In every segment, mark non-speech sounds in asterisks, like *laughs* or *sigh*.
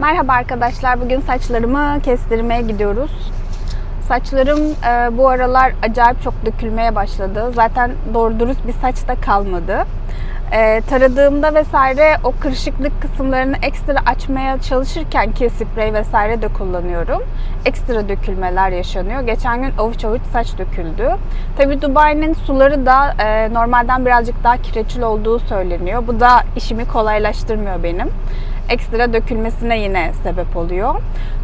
Merhaba arkadaşlar. Bugün saçlarımı kestirmeye gidiyoruz. Saçlarım e, bu aralar acayip çok dökülmeye başladı. Zaten doğru dürüst bir saç da kalmadı. E, taradığımda vesaire o kırışıklık kısımlarını ekstra açmaya çalışırken ki sprey vesaire de kullanıyorum. Ekstra dökülmeler yaşanıyor. Geçen gün avuç avuç saç döküldü. Tabi Dubai'nin suları da e, normalden birazcık daha kireçli olduğu söyleniyor. Bu da işimi kolaylaştırmıyor benim ekstra dökülmesine yine sebep oluyor.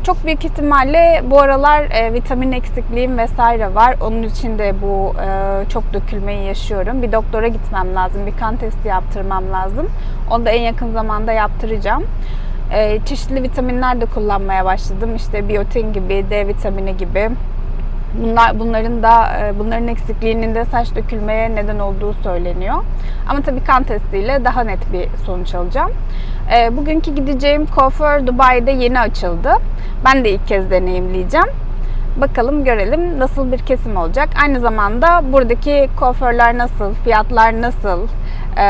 Çok büyük ihtimalle bu aralar e, vitamin eksikliğim vesaire var. Onun için de bu e, çok dökülmeyi yaşıyorum. Bir doktora gitmem lazım, bir kan testi yaptırmam lazım. Onu da en yakın zamanda yaptıracağım. E, çeşitli vitaminler de kullanmaya başladım. İşte biyotin gibi, D vitamini gibi. Bunlar, bunların da e, bunların eksikliğinin de saç dökülmeye neden olduğu söyleniyor. Ama tabii kan testiyle daha net bir sonuç alacağım. E, Bugünkü gideceğim kuaför Dubai'de yeni açıldı. Ben de ilk kez deneyimleyeceğim. Bakalım görelim nasıl bir kesim olacak. Aynı zamanda buradaki kuaförler nasıl, fiyatlar nasıl, e,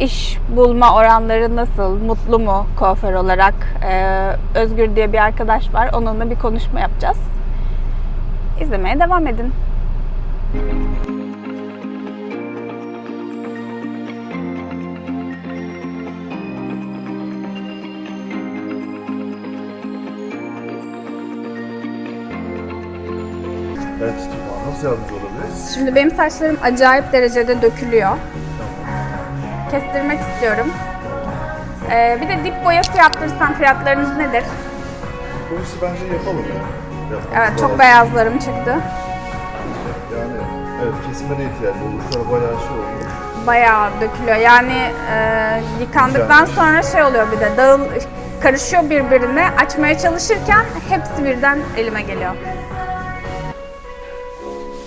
iş bulma oranları nasıl, mutlu mu kuaför olarak? Özgür diye bir arkadaş var. Onunla bir konuşma yapacağız. İzlemeye devam edin. Evet Tuba nasıl yardımcı olabiliriz? Şimdi benim saçlarım acayip derecede dökülüyor. Kestirmek istiyorum. Ee, bir de dip boyası yaptırsam fiyatlarınız nedir? Bu işi bence yapalım ya. Evet çok beyazlarım çıktı. Yani evet kesimlere ihtiyacı. Şu an bayağı şey oldu. Bayağı dökülüyor. Yani e, yıkandıktan Güzelmiş. sonra şey oluyor bir de dağıl karışıyor birbirine. Açmaya çalışırken hepsi birden elime geliyor.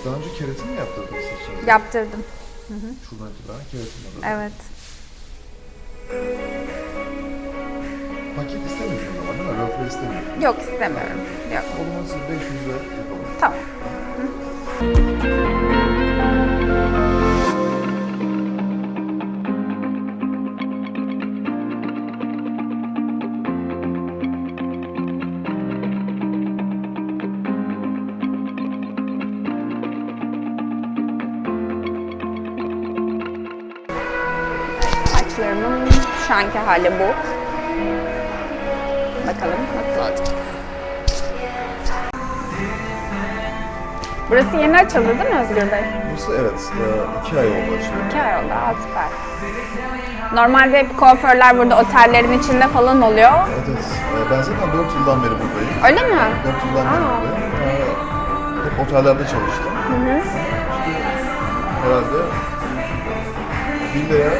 Daha önce keratin mi yaptırdın saçını? Yaptırdım. Şuradan itibaren keratin var. Evet. Paket istemiyorsun ama değil mi? Röfle istemiyorsun. Yok istemiyorum. Yok. O zaman siz 500 lira yapalım. Tamam. Saçlarımın şu anki hali bu. Bakalım nasıl olacak. Burası yeni açıldı değil mi Özgür Bey? Burası evet 2 ay oldu açıldı. İki ay oldu. Aa, süper. Normalde hep kuaförler burada otellerin içinde falan oluyor. Evet evet. Ee, Ben zaten 4 yıldan beri buradayım. Öyle mi? 4 yıldan beri Aa. buradayım. Ee, Hep otellerde çalıştım. Hı hı. herhalde villaya,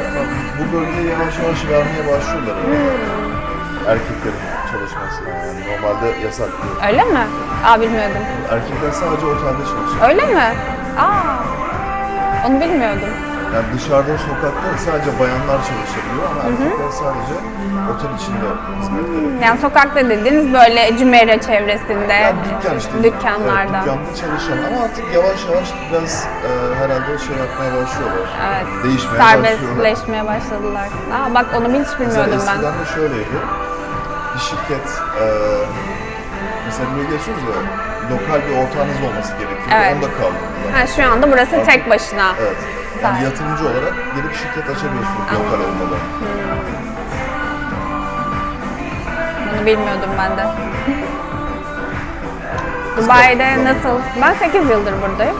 bu bölgeye yavaş yavaş vermeye başlıyorlar. Hmm. Erkeklerin çalışmasına yani. Normalde yasak. Öyle mi? Aa bilmiyordum. Erkekler sadece otelde çalışıyor. Öyle mi? Aa. Onu bilmiyordum. Yani dışarıda sokakta sadece bayanlar çalışabiliyor ama erkekler sadece otel içinde hizmet veriyor. Yani sokakta dediğiniz böyle Cümeyre çevresinde, Yani dükkan işte. dükkanlarda. Evet, dükkanda çalışan ama artık yavaş yavaş biraz e, herhalde şey yapmaya başlıyorlar. Evet. Değişmeye başlıyorlar. Serbestleşmeye başladılar. Aa bak onu hiç Mesela bilmiyordum ben. eskiden de şöyleydi. Bir şirket e, mesela buraya geçiyoruz ya lokal bir ortağınız olması gerekiyor. Evet. Onda kaldırdılar. Ha, şu anda burası tek başına. Evet. Güzel. Yani yatırımcı olarak bir şirket açabiliyorsunuz lokal olmadan. Bunu bilmiyordum ben de. *laughs* Dubai'de nasıl? Ben 8 yıldır buradayım.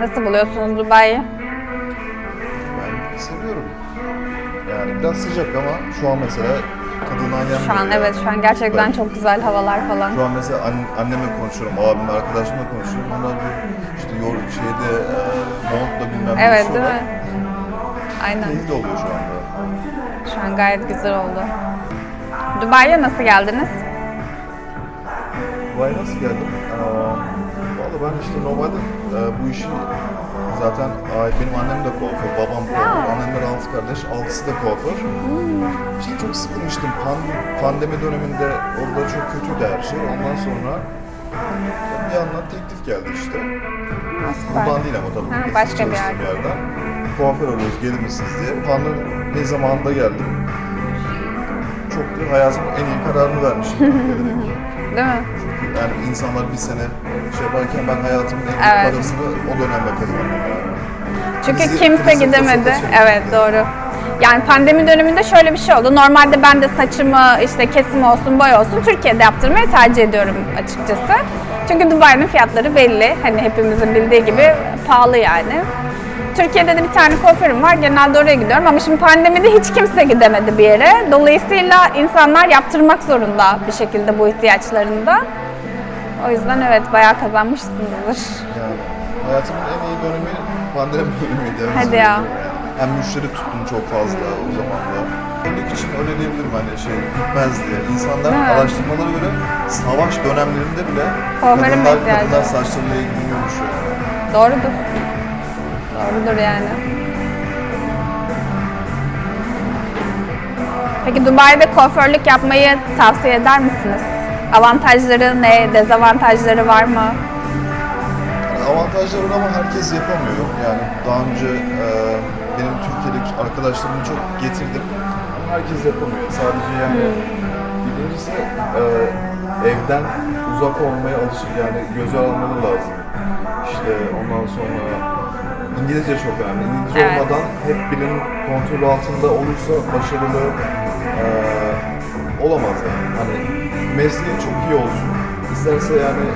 Nasıl buluyorsunuz Dubai'yi? Biraz sıcak ama şu an mesela kadından yan Şu an evet şu an gerçekten çok güzel havalar falan. Şu an mesela an- annemle konuşuyorum, abimle, arkadaşımla konuşuyorum. Onlar bir işte yor şeyde e, montla bilmem ne Evet değil mi? Aynen. Keyifli oluyor şu anda. Şu an gayet güzel oldu. Dubai'ye nasıl geldiniz? Vay nasıl geldim? Ee, Valla ben işte normalde e, bu işi zaten benim annem de kuaför, babam kuaför, annemler altı kardeş, altısı da kuaför. İşte çok sıkılmıştım. Pan, pandemi döneminde orada çok kötüydü her şey. Ondan sonra bir yandan teklif geldi işte. Buradan değil ama tabii. Ha, başka bir çalıştığım yer. yerden. Kuaför arıyoruz gelir misiniz diye. Pandemi zamanında geldim. Çok diyor, hayatımın en iyi kararını vermişim. *laughs* Değil mi? Yani insanlar bir sene şey yaparken ben hayatımın en Evet. parasını o dönemde kazandım. Çünkü Krizi- kimse gidemedi. fırsata çevirdi. Evet doğru. Yani pandemi döneminde şöyle bir şey oldu. Normalde ben de saçımı işte kesim olsun, boy olsun Türkiye'de yaptırmayı tercih ediyorum açıkçası. Çünkü Dubai'nin fiyatları belli. Hani hepimizin bildiği gibi pahalı yani. Türkiye'de de bir tane kuaförüm var. Genelde oraya gidiyorum ama şimdi pandemide hiç kimse gidemedi bir yere. Dolayısıyla insanlar yaptırmak zorunda bir şekilde bu ihtiyaçlarını da. O yüzden evet bayağı kazanmışsınızdır. Yani hayatımın en iyi dönemi pandemi *laughs* dönemiydi. Hadi ya. Hem müşteri tuttum çok fazla o zaman da. Günlük için öyle diyebilirim hani şey bitmez diye. İnsanlar Evet. araştırmalara göre savaş dönemlerinde bile Kuaförün kadınlar, kadınlar saçlarıyla ilgileniyormuş yani. Doğrudur. Doğrudur yani. Peki Dubai'de kuaförlük yapmayı tavsiye eder misiniz? Avantajları ne, dezavantajları var mı? Avantajları var ama herkes yapamıyor. Yani daha önce e, benim Türkiye'deki arkadaşlarımı çok getirdim. Ama herkes yapamıyor. Sadece yani birincisi e, evden uzak olmaya alışık yani göze almaları lazım. İşte ondan sonra İngilizce çok önemli. İngilizce Evet. olmadan hep birinin kontrolü altında olursa başarılı e, olamaz yani. Hani mesleği çok iyi olsun. İsterse yani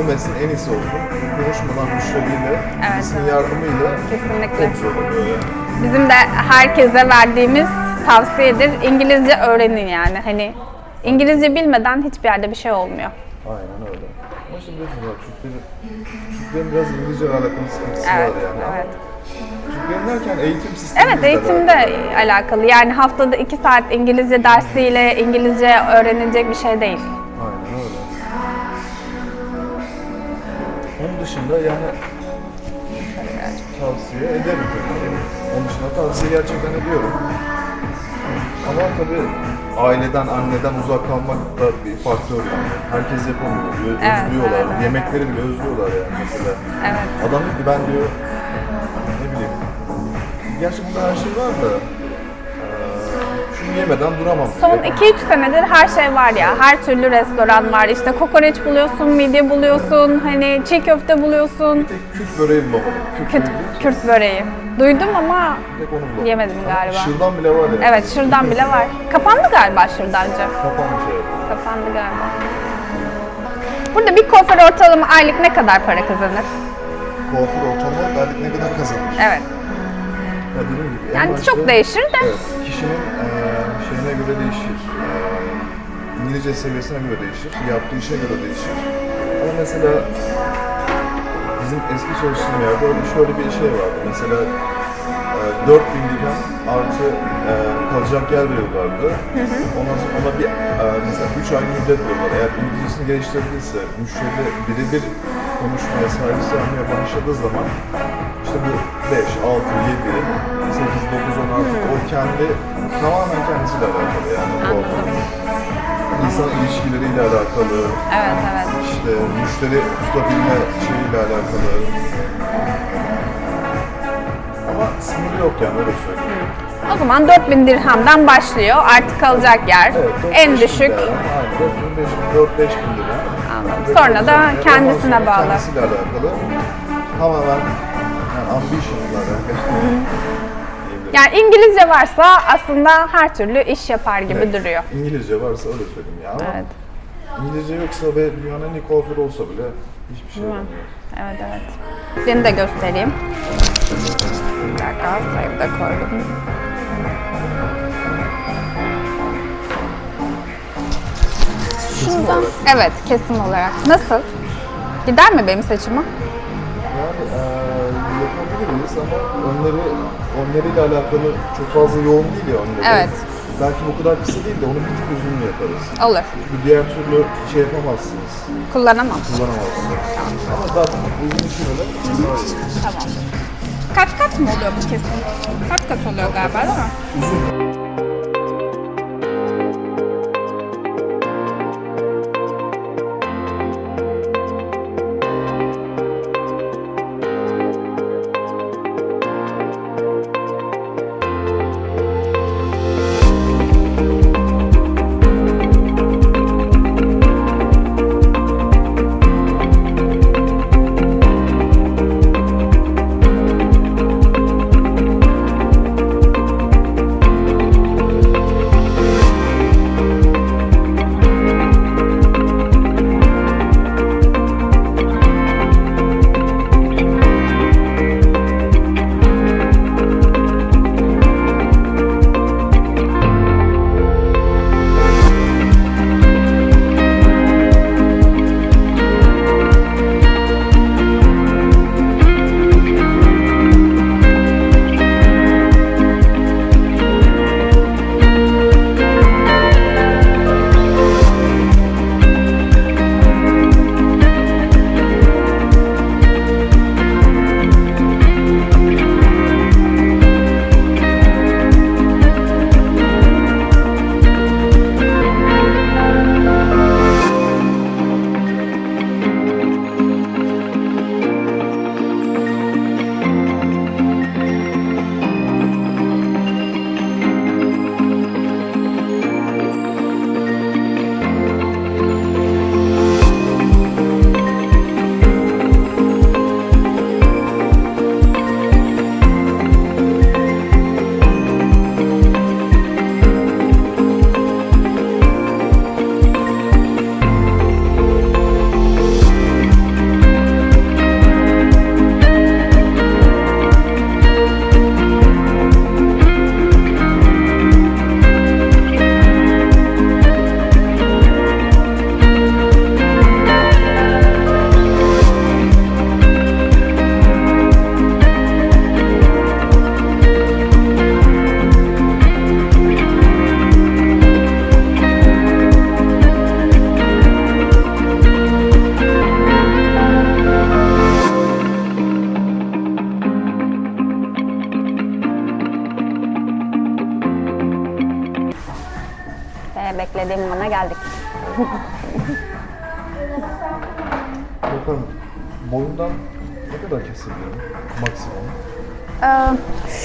o mesleğin en iyisi olsun. Konuşmadan müşteriyle, Evet, yardımıyla Kesinlikle. çok zor oluyor yani. Bizim de herkese verdiğimiz tavsiyedir. İngilizce öğrenin yani. Hani İngilizce bilmeden hiçbir yerde bir şey olmuyor. Aynen öyle. Ama işte biliyorsunuz Türklerin, Türklerin biraz İngilizce alakalı sıkıntısı Evet, var yani. evet. Derken eğitim sistemi Evet eğitimde alakalı. Yani haftada iki saat İngilizce dersiyle İngilizce öğrenilecek bir şey değil. Aynen öyle. Onun dışında yani tavsiye ederim. Onun dışında tavsiye gerçekten ediyorum. Ama tabii aileden, anneden uzak kalmak da bir faktör yani. Herkes yapamıyor. Ö- Evet, özlüyorlar. evet, evet. Yemekleri bile özlüyorlar yani mesela. Evet. Adam diyor ki ben diyor. Gerçi burada her şey var da eee, şunu yemeden duramam. Son yapamam. 2-3 senedir her şey var ya. Her türlü restoran var. İşte kokoreç buluyorsun, midye buluyorsun, hani çiğ köfte buluyorsun. Bir tek Kürt böreği bulamadım. Kürt, Kürt, böreği. Kürt böreği. Duydum ama Bir tek onu bulamadım. Yemedim galiba. Şırdan bile var ya. evet şırdan bile var. Kapandı galiba şırdancı. Kapanmış evet. Kapandı galiba. Burada bir kuaför ortalama aylık ne kadar para kazanır? Kuaför ortamı aylık ne kadar kazanır? Evet. En Yani başta- çok değişir de. Evet, kişinin eee, şeyine göre değişir. Eee, İngilizce seviyesine göre değişir, yaptığı işe göre değişir. Ama mesela bizim eski çalıştığım yerde öyle şöyle bir şey vardı. Mesela eee 4000 dirhem artı eee, kalacak yer veriyorlardı. Ondan sonra ona bir eee, mesela 3 ay müddet veriyorlar. Eğer İngilizcesini geliştirdiyse, müşteriyle birebir konuşmaya, servis yapmaya başladığı zaman işte bu 5, 6, 7, 8, 9, 10 artık o kendi tamamen kendisiyle alakalı yani. bu Anladım. İnsan ilişkileriyle alakalı, Evet evet. işte müşteri tutabilme şeyiyle alakalı. Ama sınırı yok yani öyle söyleyeyim. O zaman 4000 dirhamdan başlıyor. Artık kalacak yer. Evet, dört, en beş bin düşük. lira. Aynen 4 bin, 5 bin, 4 5 bin lira. Anladım. Sonra da ondan kendisine bağlı. Kendisiyle alakalı. Tamamen yani ambition'la alakalı. *laughs* diyebilirim. Yani İngilizce varsa aslında her türlü iş yapar gibi Evet. duruyor. İngilizce varsa öyle söyleyeyim ya. Ama Evet. İngilizce yoksa ve dünyanın en iyi kuaförü olsa bile hiçbir şey olmuyor. Evet evet. Seni de göstereyim. Bir dakika sayımı da koydum. Kesin olarak. Evet kesim olarak. Nasıl? Gider mi benim saçıma? Yani eee yapabiliriz ama önleri, önleriyle alakalı çok fazla yoğun değil ya önleri. Evet. Belki bu kadar kısa değil de onu bir tık uzun yaparız. Olur. Çünkü diğer türlü şey yapamazsınız, Kullanamam. kullanamazsınız. Ama zaten uzun için öyle daha iyi. Tamam. Kat kat mı oluyor bu kesim? Kat kat oluyor galiba değil mi? Uzun.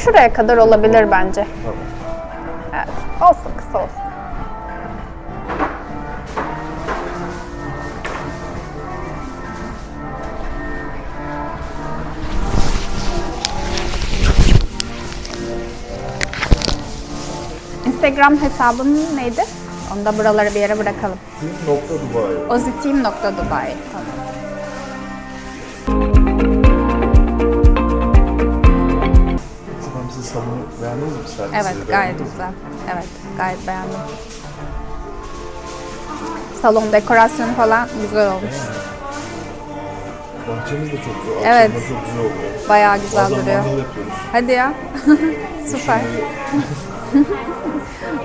Şuraya kadar olabilir bence. Evet. Olsun kısa olsun. Instagram hesabın neydi? Onu da buralara bir yere bırakalım. Team nokta Dubai. Ozitim.dubai. Tamam. Servisleri Evet beğendiniz gayet mi? güzel. Evet gayet beğendim. Salon dekorasyonu falan güzel olmuş. Bahçemiz de çok güzel. Evet. Akşamları çok güzel oluyor. Bayağı güzel Bazen duruyor. mangal yapıyoruz. Hadi ya. *laughs* Süper.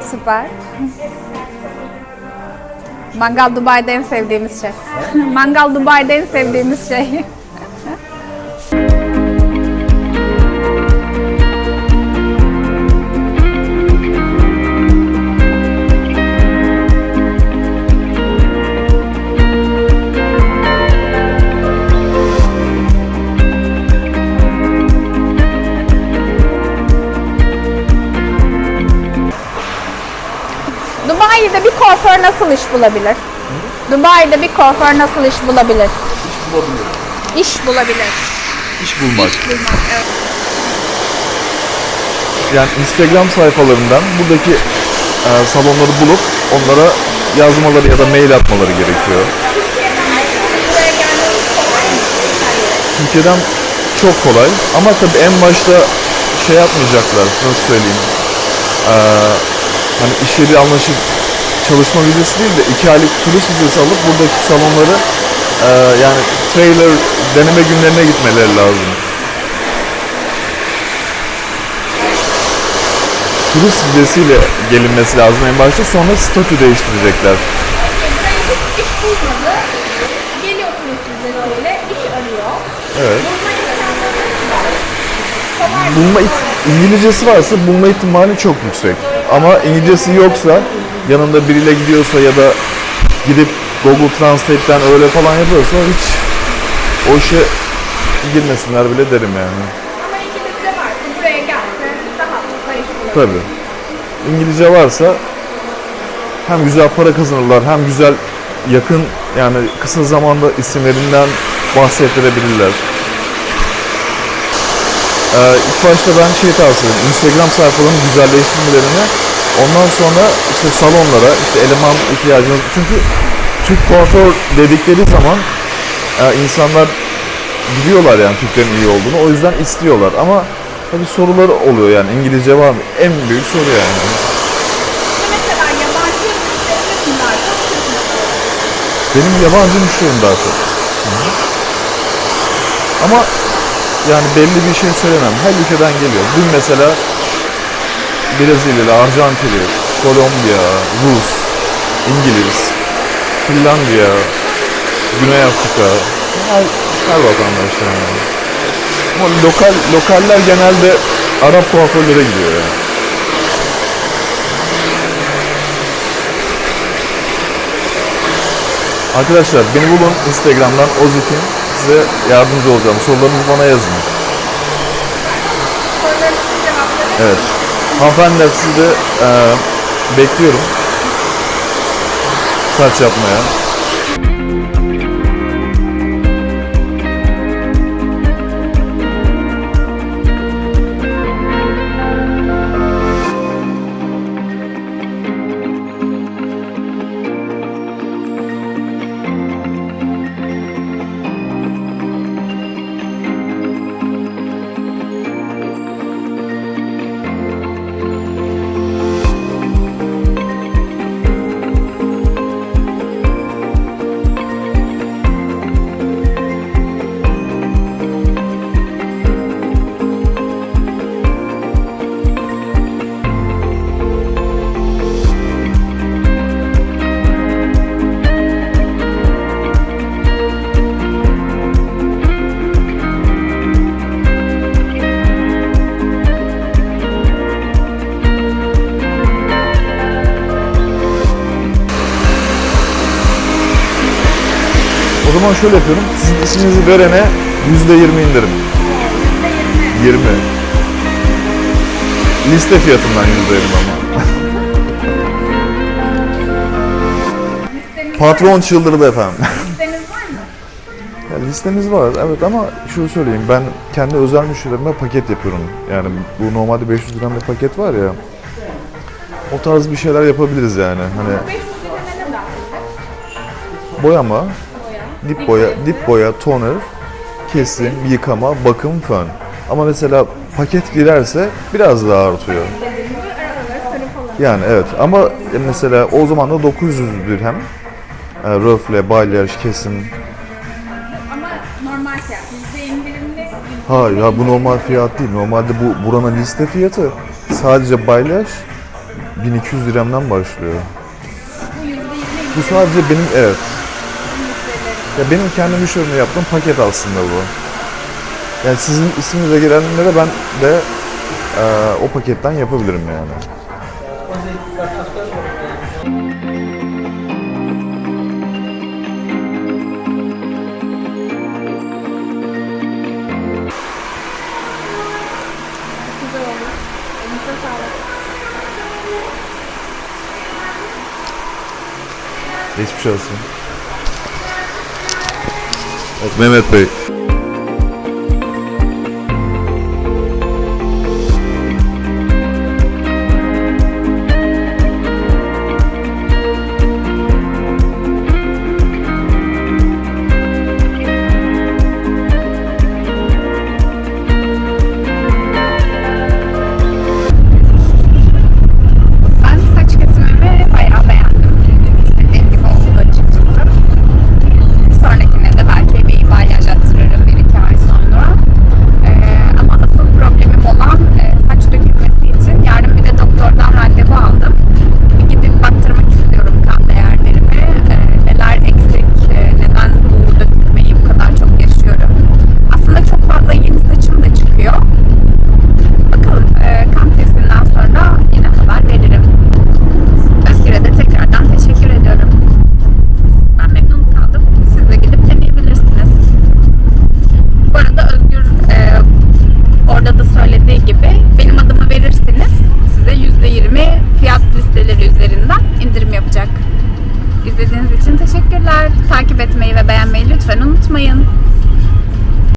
*laughs* Süper. Mangal Dubai'de en sevdiğimiz şey. *laughs* Mangal Dubai'de en sevdiğimiz şey. Kuaför nasıl iş bulabilir? Dubai'de bir kuaför nasıl iş bulabilir? İş bulabilirim. İş bulabilir. İş bulmak. Bulmak, evet. Yani Instagram sayfalarından buradaki e, salonları bulup onlara yazmaları ya da mail atmaları gerekiyor. Türkiye'den çok kolay ama tabii en başta şey yapmayacaklar, nasıl söyleyeyim. Ee, hani iş yeri anlaşıp çalışma vizesi değil de iki aylık turist vizesi alıp buradaki salonları e, yani trailer deneme günlerine gitmeleri lazım. Turist vizesiyle gelinmesi lazım en başta sonra statü değiştirecekler. Evet. Bulma İngilizcesi varsa bulma ihtimali çok yüksek. Ama İngilizcesi yoksa yanında biriyle gidiyorsa ya da gidip Google Translate'ten öyle falan yapıyorsa hiç o işe girmesinler bile derim yani. Ama İngilizce varsa buraya gelse rahatlıkla iş bulabilir. Tabii. İngilizce varsa hem güzel para kazanırlar hem güzel yakın yani kısa zamanda isimlerinden bahsettirebilirler. Ee, ilk başta ben şey tavsiye ederim. Instagram sayfalarını güzelleştirmelerini ondan sonra işte salonlara işte eleman ihtiyacınız çünkü Türk kuaför dedikleri zaman e, insanlar biliyorlar yani Türklerin iyi olduğunu o yüzden istiyorlar ama tabii soruları oluyor yani İngilizce var mı? En büyük soru yani. Mesela yabancı daha çok? Benim yabancı müşterim daha çok. Hı. Ama yani belli bir şey söylemem. Her ülkeden geliyor. Dün mesela Brezilyalı, Arjantinli, Kolombiya, Rus, İngiliz, Finlandiya, Güney Afrika, her, her vatandaş yani. Ama lokal, lokaller genelde Arap kuaförlere gidiyor yani. Arkadaşlar beni bulun Instagram'dan Ozikin. Size yardımcı olacağım. Sorularınızı bana yazın. Evet. Hanımefendiler sizi de e, bekliyorum. Saç yapmaya. Zaman şöyle yapıyorum. Sizin isminizi verene %20 indirim. 20. Liste fiyatından %20 ama. Patron çıldırdı efendim. Listeniz var mı? Ya listemiz var evet ama şunu söyleyeyim ben kendi özel müşterilerime paket yapıyorum. Yani bu normalde 500 gram bir paket var ya. O tarz bir şeyler yapabiliriz yani. Hani 500 lira ne dahil? boyama, dip boya, dip boya, toner, kesim, yıkama, bakım, fön. Ama mesela paket girerse biraz daha artıyor. Yani evet ama mesela o zaman da 900 dirhem. E, röfle, balyaj, kesim. Ama normal fiyat. Yüzde indirimli. Hayır ya bu normal fiyat değil. Normalde bu buranın liste fiyatı sadece balyaj 1200 dirhemden başlıyor. Bu sadece benim evet. Ya benim kendi müşterime yaptığım paket aslında bu. Yani sizin isminize girenlere ben de e, o paketten yapabilirim yani. Geçmiş olsun. Mehmet Bey.